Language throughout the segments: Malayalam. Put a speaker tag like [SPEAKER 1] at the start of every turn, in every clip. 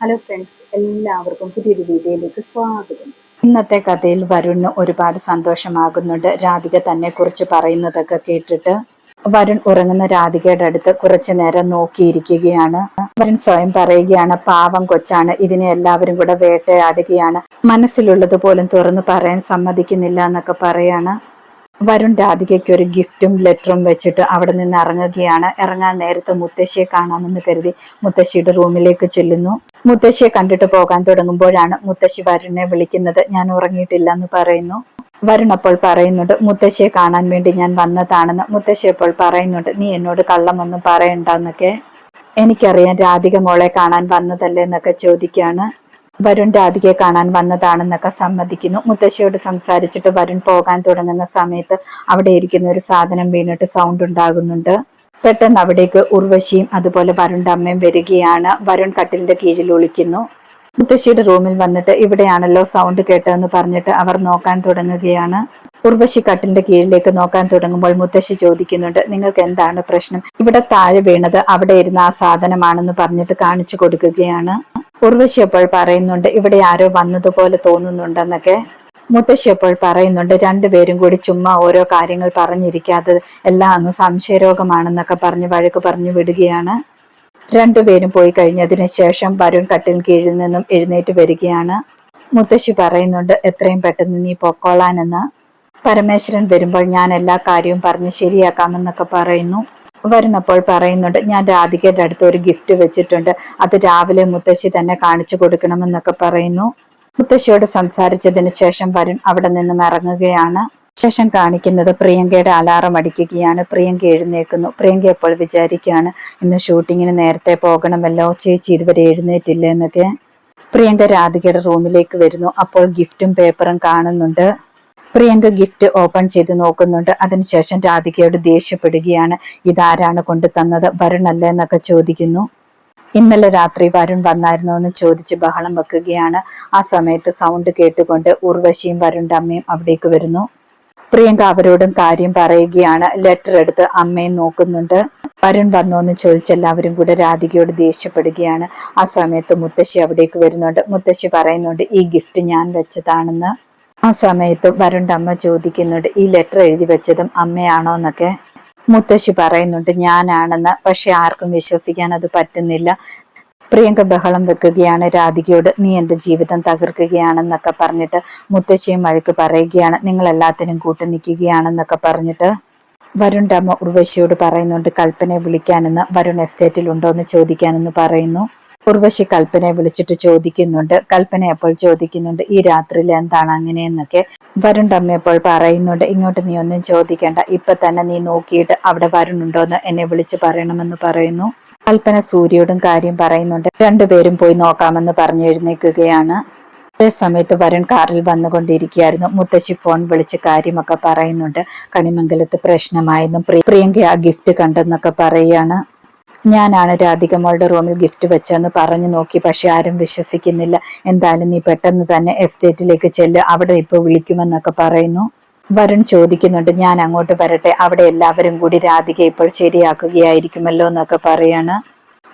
[SPEAKER 1] ഹലോ ഫ്രണ്ട്സ് എല്ലാവർക്കും പുതിയൊരു വീഡിയോയിലേക്ക് സ്വാഗതം.
[SPEAKER 2] ഇന്നത്തെ കഥയിൽ വരുൺ ഒരുപാട് സന്തോഷമാകുന്നുണ്ട്. രാധിക തന്നെ കുറിച്ച് പറയുന്നതൊക്കെ കേട്ടിട്ട് വരുൺ ഉറങ്ങുന്ന രാധികയുടെ അടുത്ത് കുറച്ചു നേരം നോക്കിയിരിക്കുകയാണ്. വരുൺ സ്വയം പറയുകയാണ് പാവം കൊച്ചാണ് ഇതിനെ എല്ലാവരും കൂടെ വേട്ടയാടുകയാണ്. മനസ്സിലുള്ളത് പോലും തുറന്നു പറയാൻ സമ്മതിക്കുന്നില്ല എന്നൊക്കെ പറയാണ്. വരുൺ രാധികയ്ക്ക് ഒരു ഗിഫ്റ്റും ലെറ്ററും വെച്ചിട്ട് അവിടെ നിന്ന് ഇറങ്ങുകയാണ്. ഇറങ്ങാൻ നേരത്തെ മുത്തശ്ശിയെ കാണാമെന്ന് കരുതി മുത്തശ്ശിയുടെ റൂമിലേക്ക് ചെല്ലുന്നു. മുത്തശ്ശിയെ കണ്ടിട്ട് പോകാൻ തുടങ്ങുമ്പോഴാണ് മുത്തശ്ശി വരുണിനെ വിളിക്കുന്നത്. ഞാൻ ഉറങ്ങിയിട്ടില്ല എന്ന് പറയുന്നു. വരുൺ അപ്പോൾ പറയുന്നുണ്ട് മുത്തശ്ശിയെ കാണാൻ വേണ്ടി ഞാൻ വന്നതാണെന്ന്. മുത്തശ്ശി അപ്പോൾ പറയുന്നുണ്ട് നീ എന്നോട് കള്ളമൊന്നും പറയണ്ടെന്നൊക്കെ. എനിക്കറിയാം രാധിക മോളെ കാണാൻ വന്നതല്ലേ എന്നൊക്കെ ചോദിക്കുകയാണ്. വരുൺ രാധികയെ കാണാൻ വന്നതാണെന്നൊക്കെ സമ്മതിക്കുന്നു. മുത്തശ്ശിയോട് സംസാരിച്ചിട്ട് വരുൺ പോകാൻ തുടങ്ങുന്ന സമയത്ത് അവിടെ ഇരിക്കുന്ന ഒരു സാധനം വീണിട്ട് സൗണ്ട് ഉണ്ടാകുന്നുണ്ട്. പെട്ടെന്ന് അവിടേക്ക് ഉർവശിയും അതുപോലെ വരുണിന്റെ അമ്മയും വരികയാണ്. വരുൺ കട്ടിലിന്റെ കീഴിൽ ഒളിക്കുന്നു. മുത്തശ്ശിയുടെ റൂമിൽ വന്നിട്ട് ഇവിടെയാണല്ലോ സൗണ്ട് കേട്ടതെന്ന് പറഞ്ഞിട്ട് അവർ നോക്കാൻ തുടങ്ങുകയാണ്. ഉർവശി കട്ടിലിന്റെ കീഴിലേക്ക് നോക്കാൻ തുടങ്ങുമ്പോൾ മുത്തശ്ശി ചോദിക്കുന്നുണ്ട് നിങ്ങൾക്ക് എന്താണ് പ്രശ്നം? ഇവിടെ താഴെ വീണത് അവിടെ ഇരുന്ന ആ സാധനമാണെന്ന് പറഞ്ഞിട്ട് കാണിച്ചു കൊടുക്കുകയാണ്. ഉർവശി അപ്പോൾ പറയുന്നുണ്ട് ഇവിടെ ആരോ വന്നതുപോലെ തോന്നുന്നുണ്ടെന്നൊക്കെ. മുത്തശ്ശി അപ്പോൾ പറയുന്നുണ്ട് രണ്ടുപേരും കൂടി ചുമ്മാ ഓരോ കാര്യങ്ങൾ പറഞ്ഞിരിക്കാതെ എല്ലാം അങ്ങ് സംശയരോഗമാണെന്നൊക്കെ പറഞ്ഞ് വഴക്ക് പറഞ്ഞു വിടുകയാണ്. രണ്ടുപേരും പോയി കഴിഞ്ഞതിന് ശേഷം വരുൺ കട്ടിൽ കീഴിൽ നിന്നും എഴുന്നേറ്റ് വരികയാണ്. മുത്തശ്ശി പറയുന്നുണ്ട് എത്രയും പെട്ടെന്ന് നീ പൊക്കോളാനെന്ന്. പരമേശ്വരൻ വരുമ്പോൾ ഞാൻ എല്ലാ കാര്യവും പറഞ്ഞ് ശരിയാക്കാമെന്നൊക്കെ പറയുന്നു. വരുന്നപ്പോൾ പറയുന്നുണ്ട് ഞാൻ രാധികയുടെ അടുത്ത് ഒരു ഗിഫ്റ്റ് വെച്ചിട്ടുണ്ട്. അത് രാവിലെ മുത്തശ്ശി തന്നെ കാണിച്ചു കൊടുക്കണമെന്നൊക്കെ പറയുന്നു. മുത്തശ്ശിയോട് സംസാരിച്ചതിന് ശേഷം വരുൺ അവിടെ നിന്നും ഇറങ്ങുകയാണ്. ശേഷം കാണിക്കുന്നത് പ്രിയങ്കയുടെ അലാറം അടിക്കുകയാണ്. പ്രിയങ്ക എഴുന്നേക്കുന്നു പ്രിയങ്ക എപ്പോൾ വിചാരിക്കുകയാണ് ഇന്ന് ഷൂട്ടിങ്ങിന് നേരത്തെ പോകണമല്ലോ ചേച്ചി ഇതുവരെ എഴുന്നേറ്റില്ല എന്നൊക്കെ. പ്രിയങ്ക രാധികയുടെ റൂമിലേക്ക് വരുന്നു. അപ്പോൾ ഗിഫ്റ്റും പേപ്പറും കാണുന്നുണ്ട്. പ്രിയങ്ക ഗിഫ്റ്റ് ഓപ്പൺ ചെയ്ത് നോക്കുന്നുണ്ട്. അതിനുശേഷം രാധികയോട് ദേഷ്യപ്പെടുകയാണ് ഇതാരാണ് കൊണ്ടു തന്നത് വരുണല്ല എന്നൊക്കെ ചോദിക്കുന്നു. ഇന്നലെ രാത്രി വരുൺ വന്നായിരുന്നോ എന്ന് ചോദിച്ച് ബഹളം വെക്കുകയാണ്. ആ സമയത്ത് സൗണ്ട് കേട്ടുകൊണ്ട് ഉർവശിയും വരുണിന്റെ അമ്മയും അവിടേക്ക് വരുന്നു. പ്രിയങ്ക അവരോടും കാര്യം പറയുകയാണ്. ലെറ്റർ എടുത്ത് അമ്മയും നോക്കുന്നുണ്ട്. വരുൺ വന്നോ എന്ന് ചോദിച്ച് എല്ലാവരും കൂടെ രാധികയോട് ദേഷ്യപ്പെടുകയാണ്. ആ സമയത്ത് മുത്തശ്ശി അവിടേക്ക് വരുന്നുണ്ട്. മുത്തശ്ശി പറയുന്നുണ്ട് ഈ ഗിഫ്റ്റ് ഞാൻ വെച്ചതാണെന്ന്. ആ സമയത്ത് വരുണിന്റെ അമ്മ ചോദിക്കുന്നുണ്ട് ഈ ലെറ്റർ എഴുതി വെച്ചതും അമ്മയാണോ? എന്നൊക്കെ. മുത്തശ്ശി പറയുന്നുണ്ട് ഞാനാണെന്ന്. പക്ഷെ ആർക്കും വിശ്വസിക്കാൻ അത് പറ്റുന്നില്ല. പ്രിയങ്ക ബഹളം വെക്കുകയാണ്. രാധികയോട് നീ എന്റെ ജീവിതം തകർക്കുകയാണെന്നൊക്കെ പറഞ്ഞിട്ട് മുത്തശ്ശിയും വഴക്ക് പറയുകയാണ്. നിങ്ങൾ എല്ലാത്തിനും കൂട്ടു നിൽക്കുകയാണെന്നൊക്കെ പറഞ്ഞിട്ട് വരുണ്ടമ്മ ഉർവശിയോട് പറയുന്നുണ്ട് കൽപ്പനയെ വിളിക്കാനെന്ന്. വരുൺ എസ്റ്റേറ്റിൽ ഉണ്ടോ എന്ന് ചോദിക്കാനെന്ന് പറയുന്നു. ഉർവശി കൽപ്പനയെ വിളിച്ചിട്ട് ചോദിക്കുന്നുണ്ട്. കൽപ്പന അപ്പോൾ ചോദിക്കുന്നുണ്ട് ഈ രാത്രിയിൽ എന്താണ് അങ്ങനെയെന്നൊക്കെ വരുൺ അപ്പോൾ പറയുന്നുണ്ട് ഇങ്ങോട്ട് നീ ഒന്നും ചോദിക്കേണ്ട. ഇപ്പൊ തന്നെ നീ നോക്കിയിട്ട് അവിടെ വരുണുണ്ടോന്ന് എന്നെ വിളിച്ച് പറയണമെന്ന് പറയുന്നു. കൽപ്പന സൂര്യയോടും കാര്യം പറയുന്നുണ്ട് രണ്ടുപേരും പോയി നോക്കാമെന്ന് പറഞ്ഞു എഴുന്നേൽക്കുകയാണ് അതേ സമയത്ത് വരുൺ കാറിൽ വന്നുകൊണ്ടിരിക്കുകയായിരുന്നു. മുത്തശ്ശി ഫോൺ വിളിച്ച് കാര്യമൊക്കെ പറയുന്നുണ്ട്. കണിമംഗലത്ത് പ്രശ്നമായെന്നും പ്രിയ- പ്രിയങ്ക ആ ഗിഫ്റ്റ് കണ്ടെന്നൊക്കെ പറയുകയാണ്. ഞാനാണ് രാധിക മോളുടെ റൂമിൽ ഗിഫ്റ്റ് വെച്ചെന്ന് പറഞ്ഞു നോക്കി പക്ഷെ ആരും വിശ്വസിക്കുന്നില്ല. എന്തായാലും നീ പെട്ടെന്ന് തന്നെ എസ്റ്റേറ്റിലേക്ക് ചെല്ല് അവിടെ ഇപ്പോൾ വിളിക്കുമെന്നൊക്കെ പറയുന്നു. വരുൺ ചോദിക്കുന്നുണ്ട് ഞാൻ അങ്ങോട്ട് വരട്ടെ അവിടെ എല്ലാവരും കൂടി രാധിക ഇപ്പോൾ ശരിയാക്കുകയായിരിക്കുമല്ലോ എന്നൊക്കെ പറയാണ്.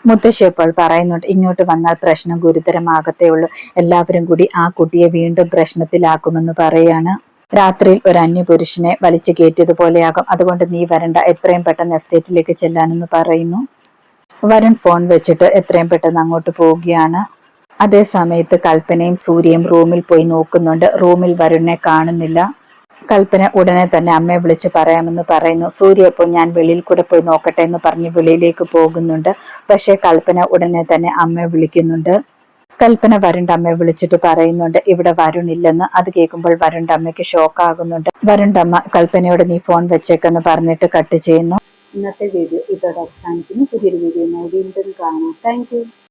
[SPEAKER 2] മുത്തശ്ശി ഇപ്പോൾ പറയുന്നുണ്ട് ഇങ്ങോട്ട് വന്നാൽ പ്രശ്നം ഗുരുതരമാകത്തേ ഉള്ളൂ. എല്ലാവരും കൂടി ആ കുട്ടിയെ വീണ്ടും പ്രശ്നത്തിലാക്കുമെന്ന് പറയാണ്. രാത്രിയിൽ ഒരു അന്യപുരുഷനെ വലിച്ചു കയറ്റിയതുപോലെയാകും. അതുകൊണ്ട് നീ വരണ്ട എത്രയും പെട്ടെന്ന് എസ്റ്റേറ്റിലേക്ക് ചെല്ലാനെന്ന് പറയുന്നു. വരുൺ ഫോൺ വെച്ചിട്ട് എത്രയും പെട്ടെന്ന് അങ്ങോട്ട് പോവുകയാണ്. അതേ സമയത്ത് കൽപ്പനയും സൂര്യയും റൂമിൽ പോയി നോക്കുന്നുണ്ട്. റൂമിൽ വരുണിനെ കാണുന്നില്ല. കൽപ്പന ഉടനെ തന്നെ അമ്മയെ വിളിച്ച് പറയാമെന്ന് പറയുന്നു. സൂര്യ ഇപ്പോൾ ഞാൻ വെളിയിൽ കൂടെ പോയി നോക്കട്ടെ എന്ന് പറഞ്ഞ് വെളിയിലേക്ക് പോകുന്നുണ്ട്. പക്ഷേ കൽപ്പന ഉടനെ തന്നെ അമ്മയെ വിളിക്കുന്നുണ്ട്. കൽപ്പന വരുണ്ട അമ്മയെ വിളിച്ചിട്ട് പറയുന്നുണ്ട് ഇവിടെ വരുൺ ഇല്ലെന്ന്. അത് കേൾക്കുമ്പോൾ വരുണ്ട അമ്മയ്ക്ക് ഷോക്ക് ആകുന്നുണ്ട്. വരുണ്ട അമ്മ കൽപ്പനയോട് നീ ഫോൺ വെച്ചേക്കെന്ന് പറഞ്ഞിട്ട് കട്ട് ചെയ്യുന്നു.
[SPEAKER 1] ഇന്നത്തെ വീഡിയോ ഇതോടെ അവസാനിക്കുന്നു പുതിയൊരു വീഡിയോ വീണ്ടും കാണാം താങ്ക്